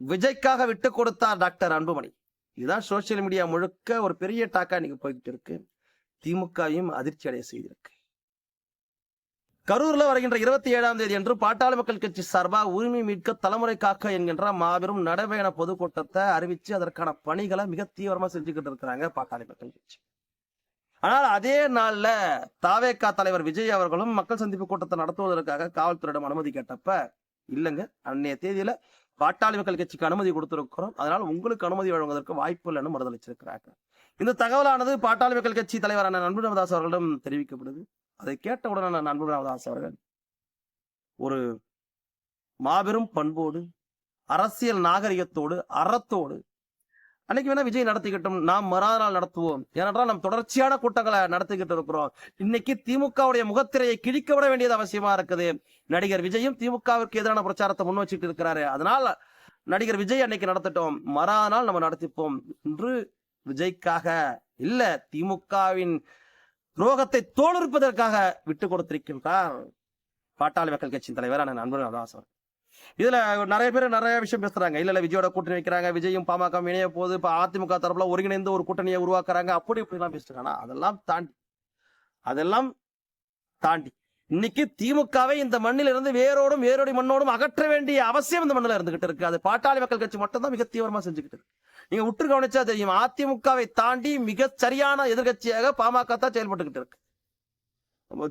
விஜய்க்காக விட்டு கொடுத்தார் டாக்டர் அன்புமணி. இதுதான் சோசியல் மீடியா முழுக்க ஒரு பெரிய டாக்கா இன்னைக்கு போய்கிட்டு இருக்கு திமுகவையும் அதிர்ச்சி அடைய செய்திருக்கு. கரூர்ல வருகின்ற இருபத்தி ஏழாம் தேதி என்று பாட்டாளி மக்கள் கட்சி சார்பாக உரிமை மீட்க தலைமுறை காக்க என்கின்ற மாபெரும் நடைபயண பொதுக்கூட்டத்தை அறிவிச்சு அதற்கான பணிகளை மிக தீவிரமா செஞ்சுக்கிட்டு இருக்கிறாங்க பாட்டாளி மக்கள் கட்சி. ஆனால் அதே நாள்ல தாவேக்கா தலைவர் விஜய் அவர்களும் மக்கள் சந்திப்பு கூட்டத்தை நடத்துவதற்காக காவல்துறையிடம் அனுமதி கேட்டப்ப இல்லைங்க அன்னைய தேதியில பாட்டாளி மக்கள் கட்சிக்கு அனுமதி கொடுத்திருக்கிறோம். அதனால் உங்களுக்கு அனுமதி வழங்குவதற்கு வாய்ப்பு இல்லைன்னு மறுதளிச்சிருக்கிறாங்க. இந்த தகவலானது பாட்டாளி மக்கள் கட்சி தலைவரான நண்பு ராமதாஸ் அவர்களிடம் தெரிவிக்கப்படுது. அதை கேட்டவுடன் நண்பு ராமதாஸ் அவர்கள் ஒரு மாபெரும் பண்போடு அரசியல் நாகரிகத்தோடு அறத்தோடு அன்னைக்கு வேணா விஜய் நடத்திக்கிட்டோம். நாம் மறுநாள் நடத்துவோம். ஏனென்றால் நாம் தொடர்ச்சியான கூட்டங்களை நடத்திக்கிட்டு இருக்கிறோம். இன்னைக்கு திமுகவுடைய முகத்திரையை கிழிக்க விட வேண்டியது அவசியமா இருக்குது. நடிகர் விஜயும் திமுகவிற்கு எதிரான பிரச்சாரத்தை முன் வச்சுட்டு இருக்கிறாரு. அதனால நடிகர் விஜய் அன்னைக்கு நடத்திட்டோம். மறாநாள் நம்ம நடத்திப்போம். என்று விஜய்க்காக இல்ல திமுகவின் துரோகத்தை தோலுரிப்பதற்காக விட்டு கொடுத்திருக்கின்றார். பாட்டாளி மக்கள் கட்சியின் தலைவர் நண்பர் அதாஸ் இதுல நிறைய பேர் நிறைய விஷயம் பேசுறாங்க. இல்ல இல்ல விஜயோட கூட்டணி வைக்கிறாங்க விஜயும் பாமக இணைய போது இப்ப அதிமுக தரப்புல ஒருங்கிணைந்து ஒரு கூட்டணியை உருவாக்குறாங்க. அப்படி இப்படி எல்லாம் பேசுறாங்க அதெல்லாம் தாண்டி அதெல்லாம் தாண்டி. இன்னைக்கு திமுகவை இந்த மண்ணில் இருந்து வேரோடும் வேரோடி மண்ணோடும் அகற்ற வேண்டிய அவசியம் இந்த மண்ணில் இருந்துகிட்டு இருக்கு. அது பாட்டாளி மக்கள் கட்சி மட்டும் தான் மிக தீவிரமா செஞ்சுக்கிட்டு இருக்கு. நீங்க உற்று கவனிச்சா தெரியும். அதிமுகவை தாண்டி மிக சரியான எதிர்கட்சியாக பாமக தான் செயல்பட்டுக்கிட்டு இருக்கு.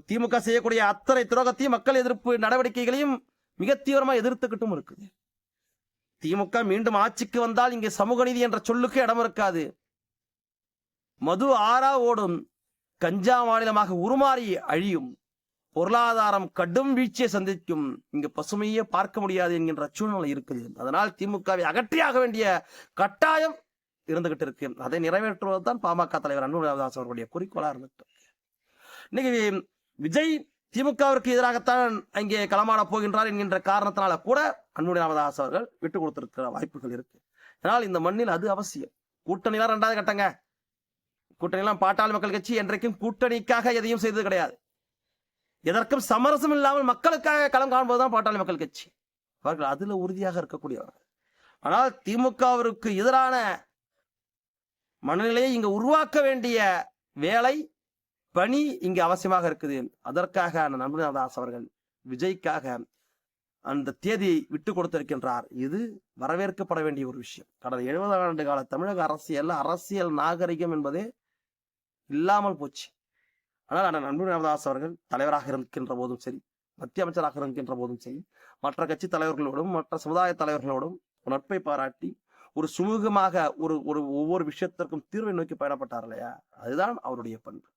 திமுக செய்யக்கூடிய அத்தனை துரோகத்தையும் மக்கள் எதிர்ப்பு நடவடிக்கைகளையும் மிக தீவிரமா எதிர்த்துக்கிட்டும் இருக்குது. திமுக மீண்டும் ஆட்சிக்கு வந்தால் இங்கே சமூக நீதி என்ற சொல்லுக்கு இடம் இருக்காது. மது ஆறா ஓடும் கஞ்சா மாநிலமாக உருமாறி அழியும் பொருளாதாரம் கடும் வீழ்ச்சியை சந்திக்கும் இங்கு பசுமையே பார்க்க முடியாது என்கின்ற சூழ்நிலை இருக்குது. அதனால் திமுகவை அகற்றியாக வேண்டிய கட்டாயம் இருந்துகிட்டு இருக்கு. அதை நிறைவேற்றுவதுதான் பாமக தலைவர் அன்பு அவர்களுடைய குறிக்கோளா இருந்துட்டு இருக்கு. இன்னைக்கு விஜய் திமுகவிற்கு எதிராகத்தான் அங்கே களமாட போகின்றார் என்கின்ற காரணத்தினால கூட அன்புடைய ராமதாஸ் அவர்கள் விட்டு கொடுத்திருக்கிற வாய்ப்புகள் இருக்கு. அதனால் இந்த மண்ணில் அது அவசியம். கூட்டணிலாம் ரெண்டாவது கட்டங்க. கூட்டணிலாம் பாட்டாளி மக்கள் கட்சி என்றைக்கும் கூட்டணிக்காக எதையும் செய்தது கிடையாது. எதற்கும் சமரசம் இல்லாமல் மக்களுக்காக களம் காண்பதுதான் பாட்டாளி மக்கள் கட்சி. அவர்கள் அதுல உறுதியாக இருக்கக்கூடியவர்கள். ஆனால் திமுகவிற்கு எதிரான மனநிலையை இங்க உருவாக்க வேண்டிய வேலை பணி இங்கு அவசியமாக இருக்குது. அதற்காக நண்பதாஸ் அவர்கள் விஜய்க்காக அந்த தேதியை விட்டு கொடுத்திருக்கின்றார். இது வரவேற்கப்பட வேண்டிய ஒரு விஷயம். கடந்த எழுபது ஆண்டு கால தமிழக அரசியல் அரசியல் நாகரிகம் என்பதே இல்லாமல் போச்சு. ஆனால் அண்ணன் அன்பு ராமதாஸ் அவர்கள் தலைவராக இருக்கின்ற போதும் சரி மத்திய அமைச்சராக இருக்கின்ற போதும் சரி மற்ற கட்சி தலைவர்களோடும் மற்ற சமுதாய தலைவர்களோடும் நட்பை பாராட்டி ஒரு சுமூகமாக ஒரு ஒரு ஒவ்வொரு விஷயத்திற்கும் தீர்வை நோக்கி பயணப்பட்டார் இல்லையா? அதுதான் அவருடைய பண்பு.